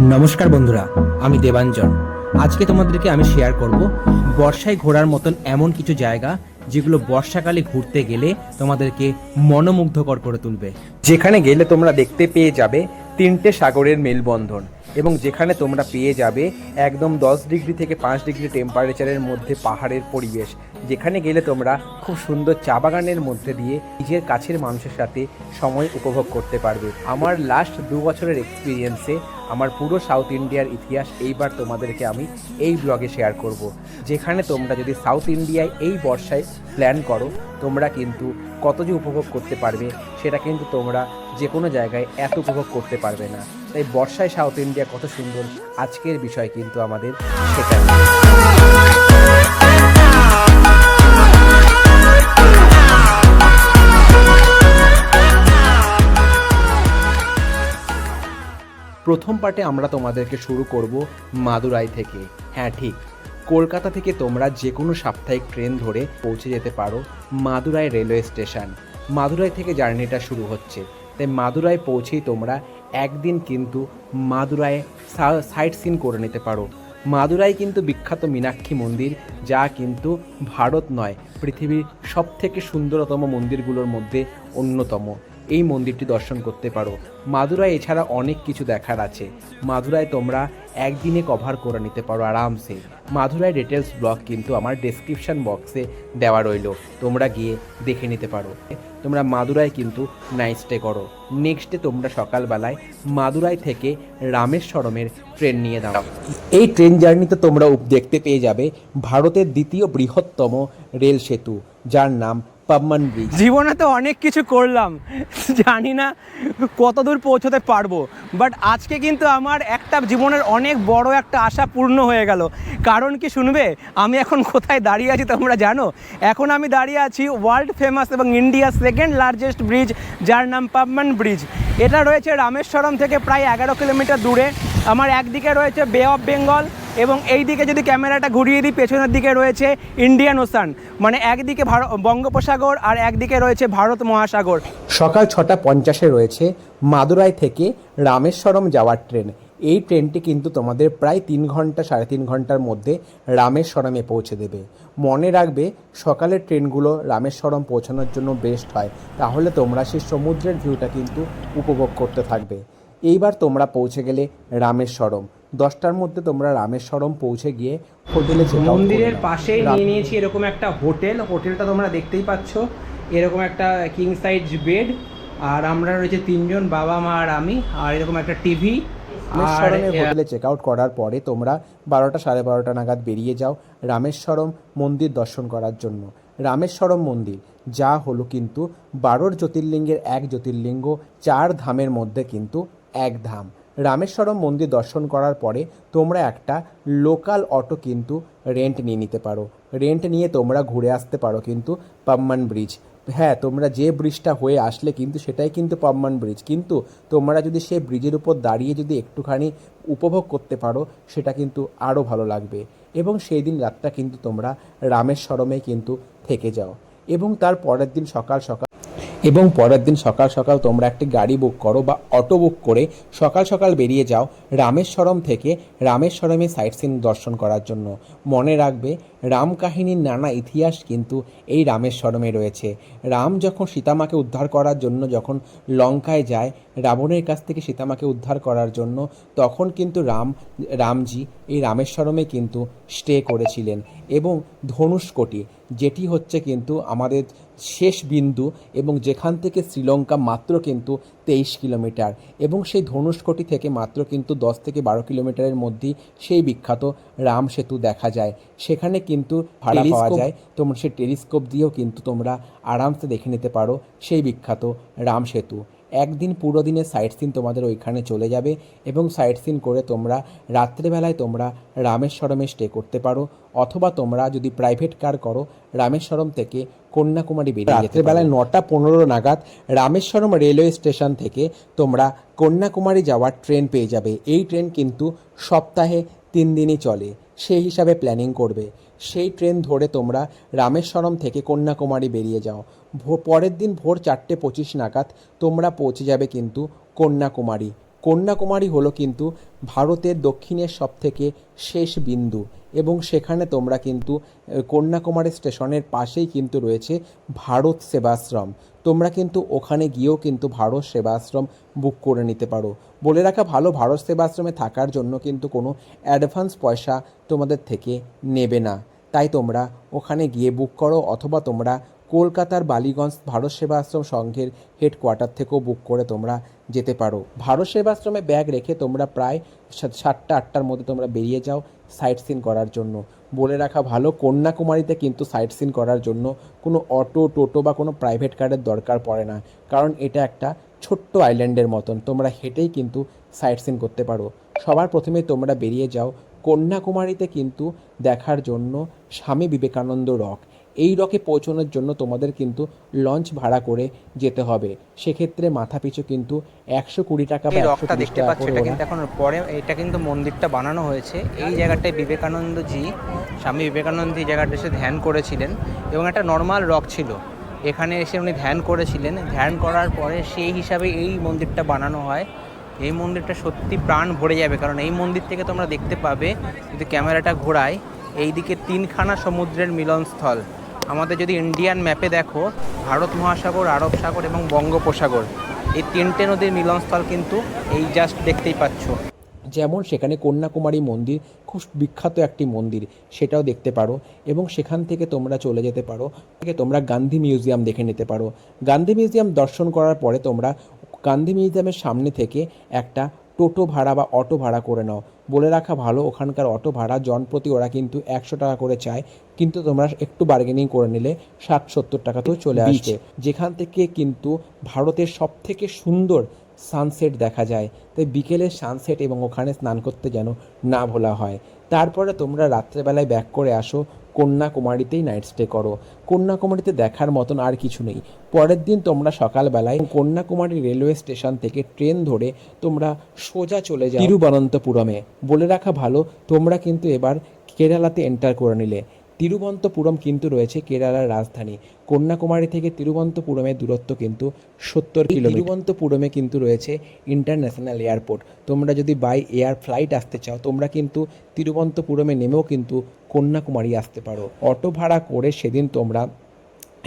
নমস্কার বন্ধুরা, আমি দেবাঞ্জন। আজকে তোমাদেরকে আমি শেয়ার করব বর্ষায় ঘোরার মতন এমন কিছু জায়গা যেগুলো বর্ষাকালে ঘুরতে গেলে তোমাদেরকে মনোমুগ্ধকর করে তুলবে। যেখানে গেলে তোমরা দেখতে পেয়ে যাবে তিনটে সাগরের মেলবন্ধন। এবং যেখানে তোমরা পেয়ে যাবে একদম দশ ডিগ্রি থেকে পাঁচ ডিগ্রি টেম্পারেচারের মধ্যে পাহাড়ের পরিবেশ। যেখানে গেলে তোমরা খুব সুন্দর চা বাগানের মধ্যে দিয়ে নিজের কাছের মানুষের সাথে সময় উপভোগ করতে পারবে। আমার লাস্ট দু বছরের এক্সপিরিয়েন্সে আমার পুরো সাউথ ইন্ডিয়ার ইতিহাস এইবার তোমাদেরকে আমি এই ব্লগে শেয়ার করব। যেখানে তোমরা যদি সাউথ ইন্ডিয়ায় এই বর্ষায় প্ল্যান করো, তোমরা কিন্তু কত যে উপভোগ করতে পারবে, সেটা কিন্তু তোমরা যে কোনো জায়গায় এত উপভোগ করতে পারবে না। তাই বর্ষায় সাউথ ইন্ডিয়া কত সুন্দর আজকের বিষয় কিন্তু আমাদের সেটা প্রথম পার্টে আমরা তোমাদেরকে শুরু করব মাদুরাই থেকে। হ্যাঁ ঠিক। কলকাতা থেকে তোমরা যে কোনো সাপ্তাহিক ট্রেন ধরে পৌঁছে যেতে পারো মাদুরাই রেলওয়ে স্টেশন। মাদুরাই থেকে জার্নিটা শুরু হচ্ছে। তাই মাদুরায় পৌঁছেই তোমরা একদিন কিন্তু মাদুরায় সাইট সিন করে নিতে পারো। মাদুরাই কিন্তু বিখ্যাত মীনাক্ষী মন্দির, যা কিন্তু ভারত নয়, পৃথিবীর সবথেকে সুন্দরতম মন্দিরগুলোর মধ্যে অন্যতম। এই মন্দিরটি দর্শন করতে পারো। মাদুরায় এছাড়া অনেক কিছু দেখার আছে। মাদুরায় তোমরা একদিনে কভার করে নিতে পারো আরামসে। মাদুরাই ডিটেলস ব্লগ কিন্তু আমার ডেসক্রিপশন বক্সে দেওয়া রইল। তোমরা গিয়ে দেখে নিতে পারো। তোমরা মাদুরায় কিন্তু নাইট স্টে করো। নেক্সট ডে তোমরা সকালবেলায় মাদুরাই থেকে রামেশ্বরমের ট্রেন নিয়ে দাও এই ট্রেন জার্নিতে তোমরা দেখতে পেয়ে যাবে ভারতের দ্বিতীয় বৃহত্তম রেল সেতু, যার নাম পাম্মান ব্রিজ জীবনে তো অনেক কিছু করলাম। জানি না কত দূর পৌঁছতে পারব। বাট আজকে কিন্তু আমার একটা জীবনের অনেক বড় একটা আশা পূর্ণ হয়ে গেল। কারণ কি শুনবে? আমি এখন কোথায় দাঁড়িয়ে আছি তোমরা জানো? এখন আমি দাঁড়িয়ে আছি ওয়ার্ল্ড ফেমাস এবং ইন্ডিয়ার সেকেন্ড লার্জেস্ট ব্রিজ যার নাম পাবমান ব্রিজ এটা রয়েছে রামেশ্বরম থেকে প্রায় এগারো কিলোমিটার দূরে। আমার একদিকে রয়েছে বে অফ বেঙ্গল এবং এই দিকে যদি ক্যামেরাটা ঘুরিয়ে দিই, পেছনের দিকে রয়েছে ইন্ডিয়ান ওশান মানে একদিকে বঙ্গোপসাগর আর একদিকে রয়েছে ভারত মহাসাগর। সকাল ছটা পঞ্চাশে রয়েছে মাদুরাই থেকে রামেশ্বরম যাওয়ার ট্রেন। এই ট্রেনটি কিন্তু তোমাদের প্রায় তিন ঘণ্টা, সাড়ে তিন ঘণ্টার মধ্যে রামেশ্বরমে পৌঁছে দেবে। মনে রাখবে, সকালের ট্রেনগুলো রামেশ্বরম পৌঁছানোর জন্য বেস্ট হয়। তাহলে তোমরা সেই সমুদ্রের ভিউটা কিন্তু উপভোগ করতে থাকবে। এইবার তোমরা পৌঁছে গেলে রামেশ্বরম। দশটার মধ্যে তোমরা রামেশ্বরম পৌঁছে গিয়ে হোটেলে মন্দিরের। পাশেই নিয়ে নিয়েছি এরকম একটা হোটেল। হোটেলটা তোমরা দেখতেই পাচ্ছ। এরকম একটা কিং সাইজ বেড আর আমরা রয়েছে তিনজন বাবা মা আর আমি। আর এরকম একটা টিভি রামেশ্বরমের হোটেলে চেক আউট করার পরে তোমরা বারোটা সাড়ে বারোটা নাগাদ বেরিয়ে যাও রামেশ্বরম মন্দির দর্শন করার জন্য। রামেশ্বরম মন্দির যা হলো কিন্তু বারোর জ্যোতির্লিঙ্গের এক জ্যোতির্লিঙ্গ চার ধামের মধ্যে কিন্তু এক ধাম। রামেশ্বরম মন্দির দর্শন করার পরে তোমরা একটা লোকাল অটো কিন্তু রেন্ট নিয়ে নিতে পারো। রেন্ট নিয়ে তোমরা ঘুরে আসতে পারো কিন্তু পাম্মান ব্রিজ। হ্যাঁ তোমরা যে ব্রিজটা হয়ে আসলে কিন্তু সেটাই কিন্তু পাম্মান ব্রিজ। কিন্তু তোমরা যদি সেই ব্রিজের উপর দাঁড়িয়ে যদি একটুখানি উপভোগ করতে পারো, সেটা কিন্তু আরও ভালো লাগবে। এবং সেই দিন রাতটা কিন্তু তোমরা রামেশ্বরমে কিন্তু থেকে যাও। এবং তার পরের দিন সকাল সকাল এবং পরের দিন সকাল সকাল তোমরা একটি গাড়ি বুক করো বা অটো বুক করে সকাল সকাল বেরিয়ে যাও রামেশ্বরম থেকে রামেশ্বরমে সাইট সিন দর্শন করার জন্য। মনে রাখবে রাম কাহিনীর নানা ইতিহাস কিন্তু এই রামেশ্বরমে রয়েছে। রাম যখন সীতামাকে উদ্ধার করার জন্য যখন লঙ্কায় যায়, রাবণের কাছ থেকে সীতামাকে উদ্ধার করার জন্য তখন কিন্তু রাম, রামজি এই রামেশ্বরমে কিন্তু স্টে করেছিলেন এবং ধনুষ্কটি, যেটি হচ্ছে কিন্তু আমাদের শেষ বিন্দু এবং যেখান থেকে শ্রীলঙ্কা মাত্র কিন্তু তেইশ কিলোমিটার এবং সেই ধনুষ্কটি থেকে মাত্র কিন্তু দশ থেকে বারো কিলোমিটারের মধ্যেই সেই বিখ্যাত রাম সেতু দেখা যায়। সেখানে কিন্তু ভাড়া পাওয়া যায়। তোমরা সেই টেলিস্কোপ দিয়েও কিন্তু তোমরা আরামসে দেখে নিতে পারো সেই বিখ্যাত রাম সেতু। একদিন পুরো দিনের সাইট সিন তোমাদের ওইখানে চলে যাবে এবং সাইট সিন করে তোমরা রাত্রেবেলায় তোমরা রামেশ্বরমে স্টে করতে পারো অথবা তোমরা যদি প্রাইভেট কার করো রামেশ্বরম থেকে কন্যাকুমারী বেরিয়ে রাত্রেবেলায় নটা পনেরো নাগাদ রামেশ্বরম রেলওয়ে স্টেশন থেকে তোমরা কন্যাকুমারী যাওয়ার ট্রেন পেয়ে যাবে। এই ট্রেন কিন্তু সপ্তাহে তিন দিনই চলে। সেই হিসাবে প্ল্যানিং করবে। সেই ট্রেন ধরে তোমরা রামেশ্বরম থেকে কন্যাকুমারী বেরিয়ে যাও। পরের দিন ভোর চারটে পঁচিশ নাগাদ তোমরা পৌঁছে যাবে কিন্তু কন্যাকুমারী। কন্যাকুমারী হলো কিন্তু ভারতের দক্ষিণের সবথেকে শেষ বিন্দু। এবং সেখানে তোমরা কিন্তু কন্যাকুমারী স্টেশনের পাশেই কিন্তু রয়েছে ভারত সেবাশ্রম। তোমরা কিন্তু ওখানে গিয়েও কিন্তু ভারত সেবাশ্রম বুক করে নিতে পারো। বলে রাখা ভালো, ভারত সেবাশ্রমে থাকার জন্য কিন্তু কোনো অ্যাডভান্স পয়সা তোমাদের থেকে নেবে না। তাই তোমরা ওখানে গিয়ে বুক করো অথবা তোমরা কলকাতার বালিগঞ্জ ভারত সেবাশ্রম সংঘের হেডকোয়ার্টার থেকেও বুক করে তোমরা যেতে পারো। ভারত সেবাশ্রমে ব্যাগ রেখে তোমরা প্রায় সাতটা, আটটার মধ্যে তোমরা বেরিয়ে যাও সাইট সিন করার জন্য। বলে রাখা ভালো, কন্যাকুমারীতে কিন্তু সাইট সিন করার জন্য কোনো অটো টোটো বা কোনো প্রাইভেট কারের দরকার পড়ে না। কারণ এটা একটা ছোট্ট আইল্যান্ডের মতন, তোমরা হেঁটেই কিন্তু সাইট সিন করতে পারো। সবার প্রথমে তোমরা বেরিয়ে যাও কন্যাকুমারীতে কিন্তু দেখার জন্য স্বামী বিবেকানন্দ রক এই রকে পৌঁছানোর জন্য তোমাদের কিন্তু লঞ্চ ভাড়া করে যেতে হবে। সেক্ষেত্রে মাথা পিছু কিন্তু একশো কুড়ি টাকা বা রকটা দেখতে পাচ্ছ এটা কিন্তু এখন পরে এটা কিন্তু মন্দিরটা বানানো হয়েছে। এই জায়গাটায় বিবেকানন্দজি স্বামী বিবেকানন্দ এই জায়গাটা এসে ধ্যান করেছিলেন এবং একটা নর্মাল রক ছিল। এখানে এসে উনি ধ্যান করেছিলেন। ধ্যান করার পরে সেই হিসাবে এই মন্দিরটা বানানো হয়। এই মন্দিরটা সত্যি প্রাণ ভরে যাবে কারণ এই মন্দির থেকে তোমরা দেখতে পাবে যদি ক্যামেরাটা ঘোরায় এইদিকে তিনখানা সমুদ্রের মিলনস্থল। আমাদের যদি ইন্ডিয়ান ম্যাপে দেখো, ভারত মহাসাগর, আরব সাগর এবং বঙ্গোপসাগর, এই তিনটে নদীর মিলনস্থল কিন্তু এই জাস্ট দেখতেই পাচ্ছ। যেমন সেখানে কন্যাকুমারী মন্দির, খুব বিখ্যাত একটি মন্দির, সেটাও দেখতে পারো এবং সেখান থেকে তোমরা চলে যেতে পারো, থেকে তোমরা গান্ধী মিউজিয়াম দেখে নিতে পারো। গান্ধী মিউজিয়াম দর্শন করার পরে তোমরা গান্ধী মিউজিয়ামের সামনে থেকে একটা টোটো ভাড়া বা অটো ভাড়া করে নাও। বলে রাখা ভালো ওখানকার অটো ভাড়া জনপ্রতি ওরা কিন্তু একশো টাকা করে চায়। কিন্তু তোমরা একটু বার্গেনিং করে নিলে ষাট সত্তর টাকাতেও চলে আসবে। যেখান থেকে কিন্তু ভারতের সব থেকে সুন্দর সানসেট দেখা যায়। তাই বিকেলের সানসেট এবং ওখানে স্নান করতে যেন না ভোলা হয়। তারপরে তোমরা রাত্রেবেলায় ব্যাক করে আসো। কন্যাকুমারীতেই নাইট স্টে করো। কন্যাকুমারীতে দেখার মতন আর কিছু নেই। পরের দিন তোমরা সকালবেলায় কন্যাকুমারী রেলওয়ে স্টেশন থেকে ট্রেন ধরে তোমরা সোজা চলে যাও। তিরুবনন্তপুরমে। বলে রাখা ভালো তোমরা কিন্তু এবার কেরালাতে এন্টার করে নিলে। তিরুবন্তপুরম কিন্তু রয়েছে কেরালার রাজধানী। কন্যাকুমারী থেকে তিরুবন্তপুরমের দূরত্ব কিন্তু সত্তর কিলোমিটার। তিরুবন্তপুরমে কিন্তু রয়েছে ইন্টারন্যাশনাল এয়ারপোর্ট তোমরা যদি বাই এয়ার ফ্লাইট আসতে চাও তোমরা কিন্তু তিরুবন্তপুরমে নেমেও কিন্তু কন্যাকুমারী আসতে পারো। অটো ভাড়া করে সেদিন তোমরা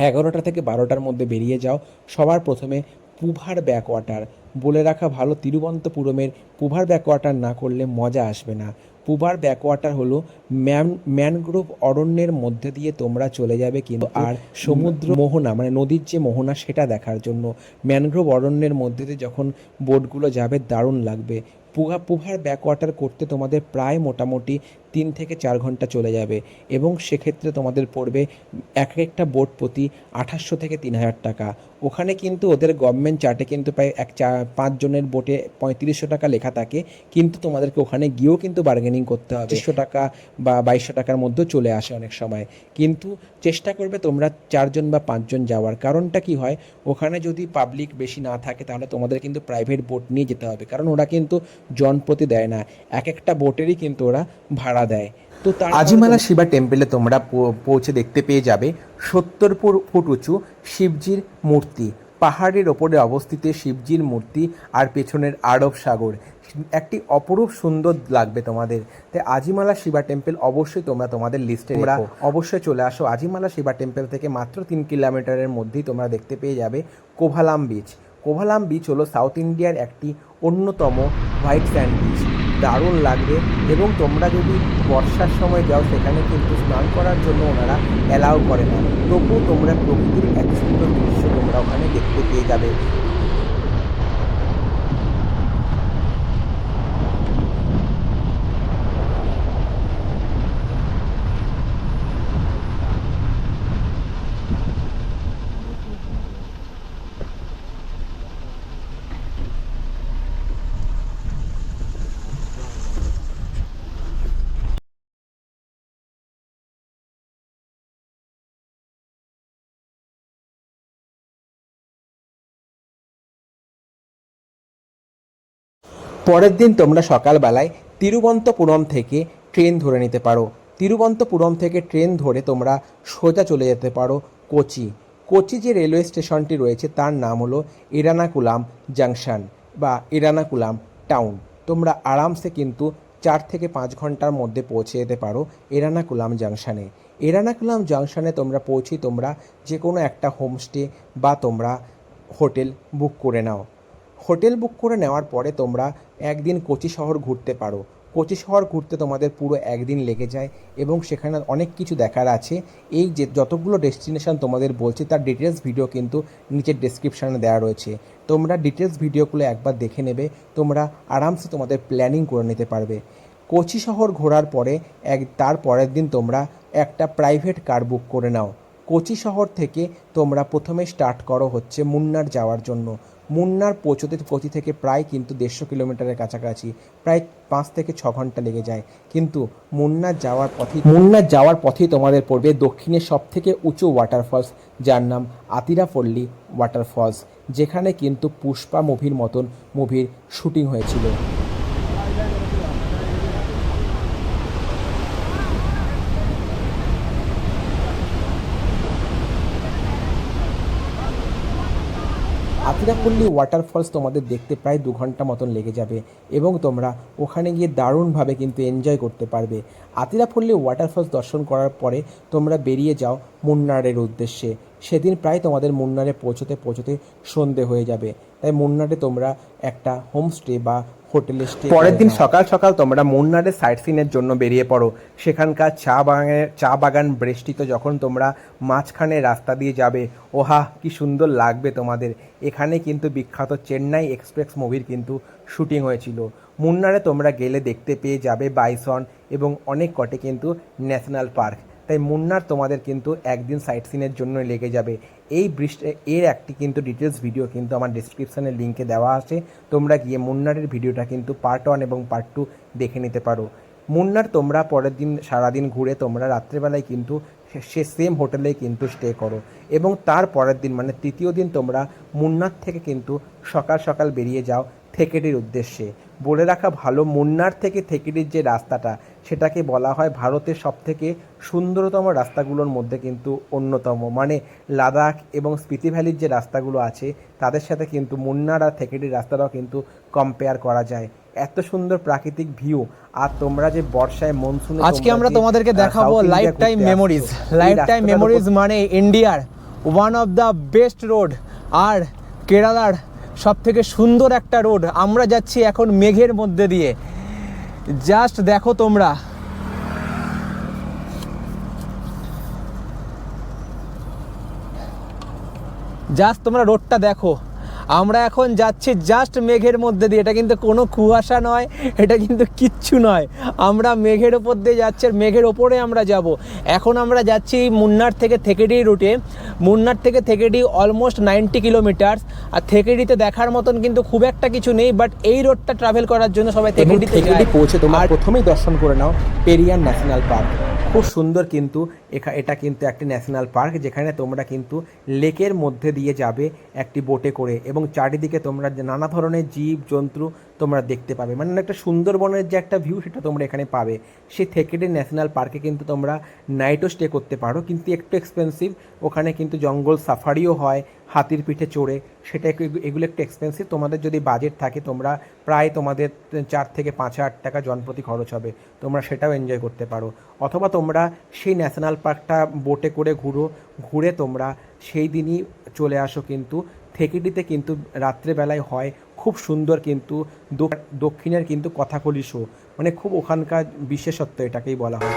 এগারোটা থেকে বারোটার মধ্যে বেরিয়ে যাও। সবার প্রথমে পুভার ব্যাকওয়াটার বলে রাখা ভালো তিরুবন্তপুরমের পুভার ব্যাকওয়াটার না করলে মজা আসবে না। পুভার ব্যাকওয়াটার হলো ম্যান ম্যানগ্রোভ অরণ্যের মধ্যে দিয়ে তোমরা চলে যাবে কিন্তু আর সমুদ্র মোহনা মানে নদীর যে মোহনা সেটা দেখার জন্য। ম্যানগ্রোভ অরণ্যের মধ্যে দিয়ে যখন বোটগুলো যাবে, দারুণ লাগবে। পুহা, পুহার ব্যাকওয়াটার করতে তোমাদের প্রায় মোটামুটি তিন থেকে চার ঘণ্টা চলে যাবে এবং সেক্ষেত্রে তোমাদের পড়বে এক একটা বোট প্রতি আঠাশশো থেকে তিন হাজার টাকা। ওখানে কিন্তু ওদের গভর্নমেন্ট চার্টে কিন্তু প্রায় এক চা পাঁচজনের বোটে পঁয়ত্রিশশো টাকা লেখা থাকে, কিন্তু তোমাদেরকে ওখানে গিয়েও কিন্তু বার্গেনিং করতে হবে। পঁচিশশো টাকা বা বাইশশো টাকার মধ্যেও চলে আসে অনেক সময়। কিন্তু চেষ্টা করবে তোমরা চারজন বা পাঁচজন যাওয়ার। কারণটা কি হয়? ওখানে যদি পাবলিক বেশি না থাকে তাহলে তোমাদের কিন্তু প্রাইভেট বোট নিয়ে যেতে হবে। কারণ ওরা কিন্তু জনপ্রতি দেয় না। এক একটা বোটেরই কিন্তু ওরা ভাড়া দেয় তো আজিমালা শিবা টেম্পলে তোমরা পৌঁছে দেখতে পেয়ে যাবে। সত্তর ফুট উঁচু শিবজির মূর্তি। পাহাড়ের ওপরে অবস্থিত শিবজির মূর্তি আর পেছনের আরব সাগর। একটি অপরূপ সুন্দর লাগবে তোমাদের। তাই আজিমালা শিবা টেম্পল অবশ্যই তোমরা তোমাদের লিস্টে তোমরা অবশ্যই চলে আসো। আজিমালা শিবা টেম্পল থেকে মাত্র তিন কিলোমিটারের মধ্যেই তোমরা দেখতে পেয়ে যাবে কোভালাম বিচ কোভালাম বিচ হলো সাউথ ইন্ডিয়ার একটি অন্যতম হোয়াইট স্যান্ড বিচ দারুণ লাগবে এবং তোমরা যদি বর্ষার সময় যাও, সেখানে কিন্তু স্নান করার জন্য ওনারা অ্যালাউ করে না। তবুও তোমরা প্রকৃতির এক সুন্দর দৃশ্য তোমরা ওখানে দেখতে পেয়ে যাবে। পরের দিন তোমরা সকালবেলায় তিরুবন্তপুরম থেকে ট্রেন ধরে নিতে পারো। তিরুবন্তপুরম থেকে ট্রেন ধরে তোমরা সোজা চলে যেতে পারো কোচি। কোচি যে রেলওয়ে স্টেশনটি রয়েছে তার নাম হলো ইরানাকুলাম জাংশন বা ইরানাকুলাম টাউন। তোমরা আরামসে কিন্তু চার থেকে পাঁচ ঘণ্টার মধ্যে পৌঁছে যেতে পারো এরানাকুলাম জাংশনে। এরানাকুলাম জাংশনে তোমরা পৌঁছি তোমরা যে কোনো একটা হোমস্টে বা তোমরা হোটেল বুক করে নাও। হোটেল বুক করে নেওয়ার পরে তোমরা একদিন কোচি শহর ঘুরতে পারো। কোচি শহর ঘুরতে তোমাদের পুরো একদিন লেগে যায় এবং সেখানে অনেক কিছু দেখার আছে। এই যে যতগুলো ডেস্টিনেশন তোমাদের বলছি, তার ডিটেলস ভিডিও কিন্তু নিচের ডেসক্রিপশানে দেওয়া রয়েছে। তোমরা ডিটেলস ভিডিওগুলো একবার দেখে নেবে, তোমরা আরামসে তোমাদের প্ল্যানিং করে নিতে পারবে। কোচি শহর ঘোরার পরে এক, তার পরের দিন তোমরা একটা প্রাইভেট কার বুক করে নাও। কোচি শহর থেকে তোমরা প্রথমে স্টার্ট করো হচ্ছে মুন্নার যাওয়ার জন্য। মুন্নার পৌঁছতে কোচি থেকে প্রায় কিন্তু দেড়শো কিলোমিটারের কাছাকাছি, প্রায় পাঁচ থেকে ছ ঘণ্টা লেগে যায়। কিন্তু মুন্নার যাওয়ার পথে মুন্নার যাওয়ার পথেই তোমাদের পড়বে দক্ষিণের সব থেকে উঁচু ওয়াটারফলস যার নাম আতিরাপল্লী ওয়াটারফলস যেখানে কিন্তু পুষ্পা মুভির মতন মুভির শুটিং হয়েছিল। আতিরাপল্লী ওয়াটারফলস তোমাদের দেখতে প্রায় দু ঘণ্টা মতন লেগে যাবে এবং তোমরা ওখানে গিয়ে দারুণভাবে কিন্তু এনজয় করতে পারবে। আতিরাপল্লি ওয়াটারফলস দর্শন করার পরে তোমরা বেরিয়ে যাও মুন্নারের উদ্দেশ্যে। সেদিন প্রায় তোমাদের মুন্নারে পৌঁছতে পৌঁছতে সন্ধে হয়ে যাবে। তাই মুন্নারে তোমরা একটা হোমস্টে বা হোটেলে পরের দিন সকাল সকাল তোমরা মুন্নারের সাইট সিনের জন্য বেরিয়ে পড়ো। সেখানকার চা বাগানের চা বাগান বেষ্টিত যখন তোমরা মাঝখানে রাস্তা দিয়ে যাবে ওহা কি সুন্দর লাগবে তোমাদের। এখানে কিন্তু বিখ্যাত চেন্নাই এক্সপ্রেস মুভির কিন্তু শুটিং হয়েছিল। মুন্নারে তোমরা গেলে দেখতে পেয়ে যাবে বাইসন এবং অনেক কটে কিন্তু ন্যাশনাল পার্ক। তাই মুন্নার তোমাদের কিন্তু একদিন সাইট সিনের জন্য লেগে যাবে। এই বৃষ্টি, এর একটি কিন্তু ডিটেলস ভিডিও কিন্তু আমার ডিসক্রিপশানের লিঙ্কে দেওয়া আছে। তোমরা গিয়ে মুন্নারের ভিডিওটা কিন্তু পার্ট ওয়ান এবং পার্ট টু দেখে নিতে পারো। মুন্নার তোমরা পরের দিন, সারাদিন ঘুরে তোমরা রাত্রেবেলায় কিন্তু সে সেম হোটেলেই কিন্তু স্টে করো। এবং তার পরের দিন মানে তৃতীয় দিন তোমরা মুন্নার থেকে কিন্তু সকাল সকাল বেরিয়ে যাও। থেকেটির উদ্দেশ্যে। বলে রাখা ভালো মুন্নার থেকে থেকেটির যে রাস্তাটা সেটাকে বলা হয় ভারতের সবথেকে সুন্দরতম রাস্তাগুলোর মধ্যে কিন্তু অন্যতম। মানে লাদাখ এবং স্পিতি ভ্যালির যে রাস্তাগুলো আছে তাদের সাথে কিন্তু মুন্নার আর থেকেটির রাস্তাটাও কিন্তু কম্পেয়ার করা যায়। এত সুন্দর প্রাকৃতিক ভিউ আর তোমরা যে বর্ষায় মনসুন আজকে আমরা তোমাদেরকে দেখাবো lifetime memories lifetime memories মানে ইন্ডিয়ার one of the best road আর কেরালার সব থেকে সুন্দর একটা রোড। আমরা যাচ্ছি এখন মেঘের মধ্যে দিয়ে। জাস্ট দেখো তোমরা। জাস্ট তোমরা রোডটা দেখো। আমরা এখন যাচ্ছি জাস্ট মেঘের মধ্যে দিয়ে। এটা কিন্তু কোনো কুয়াশা নয় এটা কিন্তু কিচ্ছু নয়। আমরা মেঘের ওপর দিয়ে যাচ্ছি আর মেঘের ওপরে আমরা যাব। এখন আমরা যাচ্ছি মুন্নার থেকে থেকেডি রুটে। মুন্নার থেকে থেকেডি অলমোস্ট নাইনটি কিলোমিটার আর থেকেডিতে দেখার মতন কিন্তু খুব একটা কিছু নেই বাট এই রোডটা ট্রাভেল করার জন্য সবাই থেকেডি যায়। পৌঁছে তোমরা প্রথমেই দর্শন করে নাও পেরিয়ার ন্যাশনাল পার্ক খুব সুন্দর কিন্তু এখা, এটা কিন্তু একটি ন্যাশনাল পার্ক যেখানে তোমরা কিন্তু লেকের মধ্যে দিয়ে যাবে একটি বোটে করে এবং চারিদিকে তোমরা নানা ধরনের জীব জন্তু তোমরা দেখতে পাবে। মানে একটা সুন্দরবনের যে একটা ভিউ সেটা তোমরা এখানে পাবে। সেই থেকেটে ন্যাশনাল পার্কে কিন্তু তোমরা নাইটও স্টে করতে পারো। কিন্তু একটু এক্সপেন্সিভ ওখানে কিন্তু জঙ্গল সাফারিও হয়, হাতির পিঠে চড়ে। সেটা এগুলো একটু এক্সপেন্সিভ তোমাদের যদি বাজেট থাকে, তোমরা প্রায় তোমাদের চার থেকে পাঁচ হাজার টাকা জনপ্রতি খরচ হবে। তোমরা সেটাও এনজয় করতে পারো। অথবা তোমরা সেই ন্যাশনাল পার্কটা বোটে করে ঘুরো। ঘুরে তোমরা সেই দিনই চলে আসো কিন্তু থেকেটিতে কিন্তু রাত্রেবেলায় হয়। খুব সুন্দর কিন্তু দক্ষিণের কিন্তু কথাকলি শো মানে খুব ওখানকার বিশেষত্ব এটাকেই বলা হয়।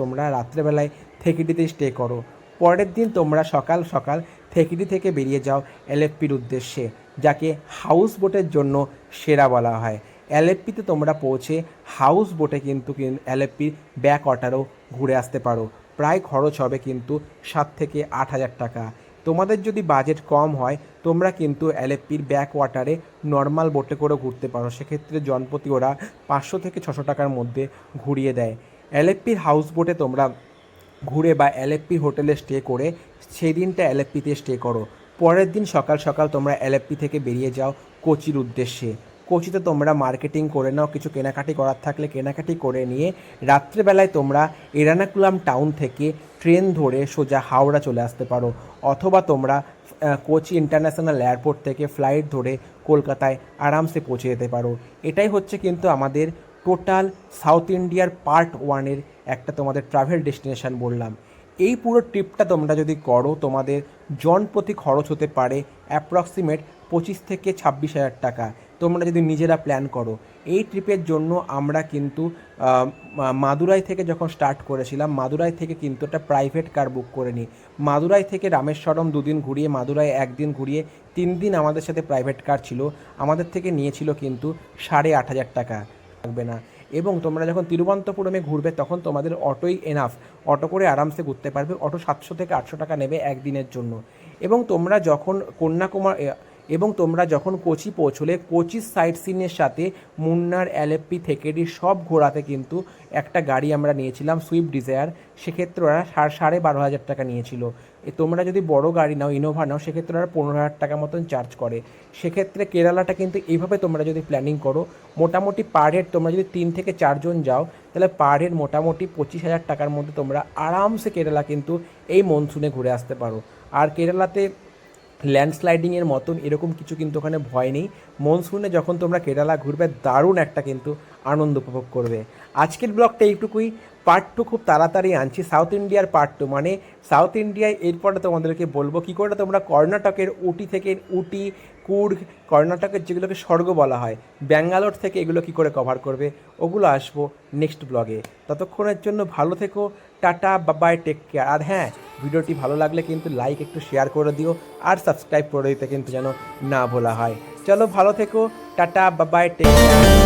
তোমরা রাত্রেবেলায় থেকিটিতে স্টে করো। পরের দিন তোমরা সকাল সকাল থেকেটি থেকে বেরিয়ে যাও এলএফপির উদ্দেশ্যে, যাকে হাউস বোটের জন্য সেরা বলা হয়। এলএফপিতে তোমরা পৌঁছে হাউস বোটে কিন্তু এলএফপির ব্যাক ওয়াটারও ঘুরে আসতে পারো। প্রায় খরচ হবে কিন্তু সাত থেকে আট হাজার টাকা। তোমাদের যদি বাজেট কম হয়, তোমরা কিন্তু এলএফপির ব্যাক ওয়াটারে নর্মাল বোটে করে ঘুরতে পারো। সেক্ষেত্রে জনপ্রতি ওরা পাঁচশো থেকে ছশো টাকার মধ্যে ঘুরিয়ে দেয়। এলএফপির হাউস বোটে তোমরা ঘুরে বা এলএফপি হোটেলে স্টে করে সেই দিনটা এলএফপিতে স্টে করো। পরের দিন সকাল সকাল তোমরা এলএফপি থেকে বেরিয়ে যাও কোচির উদ্দেশ্যে। কোচিতে তোমরা মার্কেটিং করে নাও, কিছু কেনাকাটি করার থাকলে কেনাকাটি করে নিয়ে রাত্রেবেলায় তোমরা এরানাকুলাম টাউন থেকে ট্রেন ধরে সোজা হাওড়া চলে আসতে পারো। অথবা তোমরা কোচি ইন্টারন্যাশনাল এয়ারপোর্ট থেকে ফ্লাইট ধরে কলকাতায় আরামসে পৌঁছে যেতে পারো। এটাই হচ্ছে কিন্তু আমাদের টোটাল সাউথ ইন্ডিয়ার পার্ট ওয়ানের একটা তোমাদের ট্রাভেল ডেস্টিনেশন বললাম। এই পুরো ট্রিপটা তোমরা যদি করো, তোমাদের জন প্রতি খরচ হতে পারে অ্যাপ্রক্সিমেট পঁচিশ থেকে ছাব্বিশ হাজার টাকা। তোমরা যদি নিজেরা প্ল্যান করো, এই ট্রিপের জন্য আমরা কিন্তু মাদুরাই থেকে যখন স্টার্ট করেছিলাম, মাদুরাই থেকে কিন্তু একটা প্রাইভেট কার বুক করে নিই। মাদুরাই থেকে রামেশ্বরম দুদিন ঘুরিয়ে, মাদুরাই একদিন ঘুরিয়ে, তিন দিন আমাদের সাথে প্রাইভেট কার ছিল। আমাদের থেকে নিয়েছিল কিন্তু সাড়ে আট হাজার টাকা। লাগবে না। এবং তোমরা যখন তিরুবন্তপুরমে ঘুরবে, তখন তোমাদের অটোই এনাফ অটো করে আরামসে ঘুরতে পারবে। অটো সাতশো থেকে আটশো টাকা নেবে একদিনের জন্য। এবং তোমরা যখন কন্যাকুমার এবং তোমরা যখন কোচি পৌঁছলে, কোচি সাইট সিনের সাথে মুন্নার এলএফপি থেকেডি সব ঘোরাতে কিন্তু একটা গাড়ি আমরা নিয়েছিলাম, সুইফট ডিজায়ার। সেক্ষেত্রে ওরা সাড়ে বারো হাজার টাকা নিয়েছিল। তোমরা যদি বড় গাড়ি নাও, ইনোভা নাও, সেক্ষেত্রে ওরা পনেরো হাজার টাকা মতন চার্জ করে। সেক্ষেত্রে কেরালাটা কিন্তু এইভাবে তোমরা যদি প্ল্যানিং করো, মোটামুটি পার হেড তোমরা যদি তিন থেকে চারজন যাও, তাহলে পার হেড মোটামুটি পঁচিশ হাজার টাকার মধ্যে তোমরা আরামসে কেরালা কিন্তু এই মনসুনে ঘুরে আসতে পারো। আর কেরালাতে ল্যান্ডস্লাইডিংয়ের মতন এরকম কিছু কিন্তু ওখানে ভয় নেই। মনসুনে যখন তোমরা কেরালা ঘুরবে, দারুণ একটা কিন্তু আনন্দ উপভোগ করবে। আজকের ব্লগটা এইটুকুই। পার্ট টু খুব তাড়াতাড়ি আনছি। সাউথ ইন্ডিয়ার পার্ট টু মানে সাউথ ইন্ডিয়ায় এরপরে তোমাদেরকে বলব, কী করে তোমরা কর্ণাটকের উটি থেকে উটি কুর্গ কর্ণাটকের যেগুলোকে স্বর্গ বলা হয়, ব্যাঙ্গালোর থেকে এগুলো কী করে কভার করবে, ওগুলো আসব নেক্সট ব্লগে ততক্ষণের জন্য ভালো থেকো, টাটা বাবাই টেক কেয়ার আর হ্যাঁ ভিডিওটি ভালো লাগলে কিন্তু লাইক একটু শেয়ার করে দিও, আর সাবস্ক্রাইব করে দিতে কিন্তু যেন না বলা হয়। চলো ভালো থেকো, টাটা বাবাই টেক কেয়ার